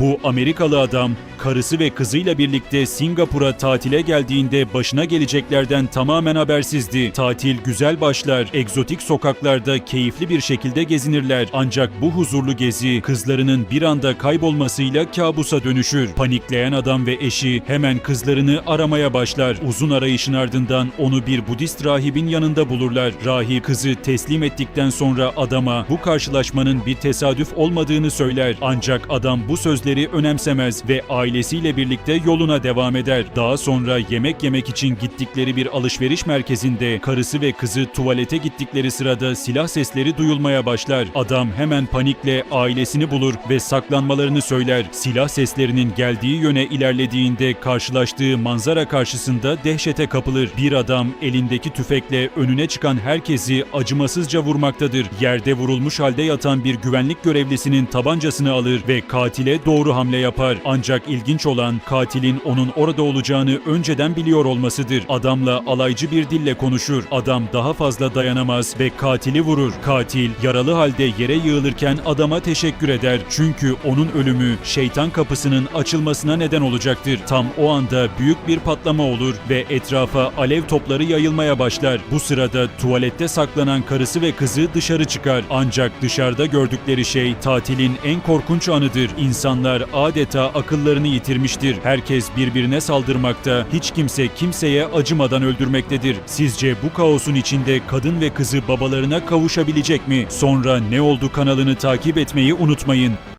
Bu Amerikalı adam karısı ve kızıyla birlikte Singapur'a tatile geldiğinde başına geleceklerden tamamen habersizdi. Tatil güzel başlar, egzotik sokaklarda keyifli bir şekilde gezinirler. Ancak bu huzurlu gezi kızlarının bir anda kaybolmasıyla kabusa dönüşür. Panikleyen adam ve eşi hemen kızlarını aramaya başlar. Uzun arayışın ardından onu bir Budist rahibin yanında bulurlar. Rahip kızı teslim ettikten sonra adama bu karşılaşmanın bir tesadüf olmadığını söyler. Ancak adam bu sözleri önemsemez ve ailesiyle birlikte yoluna devam eder. Daha sonra yemek yemek için gittikleri bir alışveriş merkezinde karısı ve kızı tuvalete gittikleri sırada silah sesleri duyulmaya başlar. Adam hemen panikle ailesini bulur ve saklanmalarını söyler. Silah seslerinin geldiği yöne ilerlediğinde karşılaştığı manzara karşısında dehşete kapılır. Bir adam elindeki tüfekle önüne çıkan herkesi acımasızca vurmaktadır. Yerde vurulmuş halde yatan bir güvenlik görevlisinin tabancasını alır ve katile doğru hamle yapar. Ancak ilginç olan katilin onun orada olacağını önceden biliyor olmasıdır. Adamla alaycı bir dille konuşur. Adam daha fazla dayanamaz ve katili vurur. Katil yaralı halde yere yığılırken adama teşekkür eder. Çünkü onun ölümü şeytan kapısının açılmasına neden olacaktır. Tam o anda büyük bir patlama olur ve etrafa alev topları yayılmaya başlar. Bu sırada tuvalette saklanan karısı ve kızı dışarı çıkar. Ancak dışarıda gördükleri şey tatilin en korkunç anıdır. İnsanlar adeta akıllarını yitirmiştir. Herkes birbirine saldırmakta, hiç kimse kimseye acımadan öldürmektedir. Sizce bu kaosun içinde kadın ve kızı babalarına kavuşabilecek mi? Sonra ne oldu kanalını takip etmeyi unutmayın.